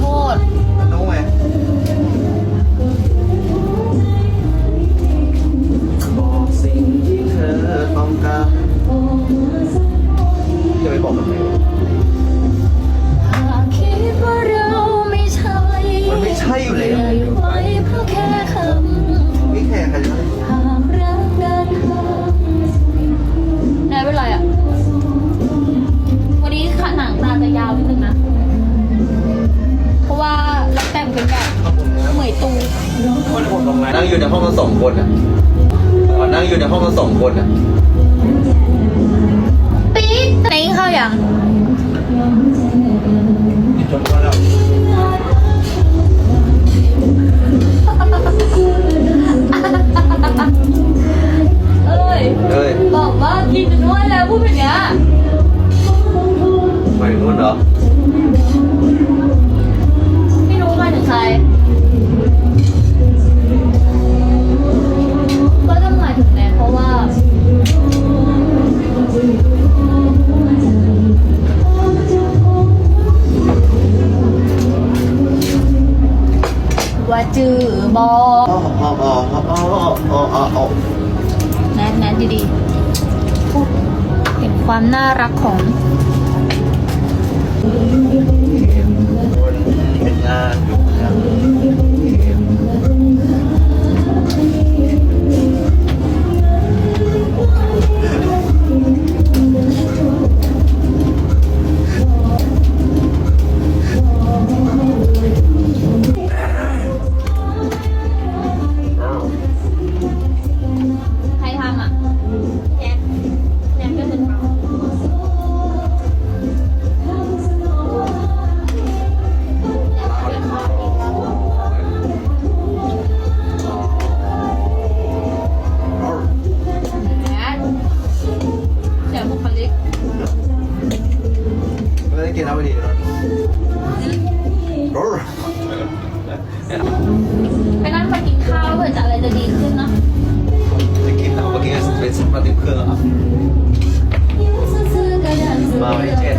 โทษ ตูนั่งอยู่ในห้องกันสองคนอะนั่งอยู่ในห้องกันสองคนอะ ว่าจื้อบออ๋ออ๋ออ๋ออ๋ออ๋ออ๋ออ๋อแนนแนนดีๆพูดเห็นความน่ารักของ กินแล้วพอดีนะรถไปนั่งไปกินข้าวเผื่อจะอะไรจะดีขึ้นนะจะกินแล้วเมื่อกี้เป็นสปาติเครื่องอะมาวันที่เจ็ด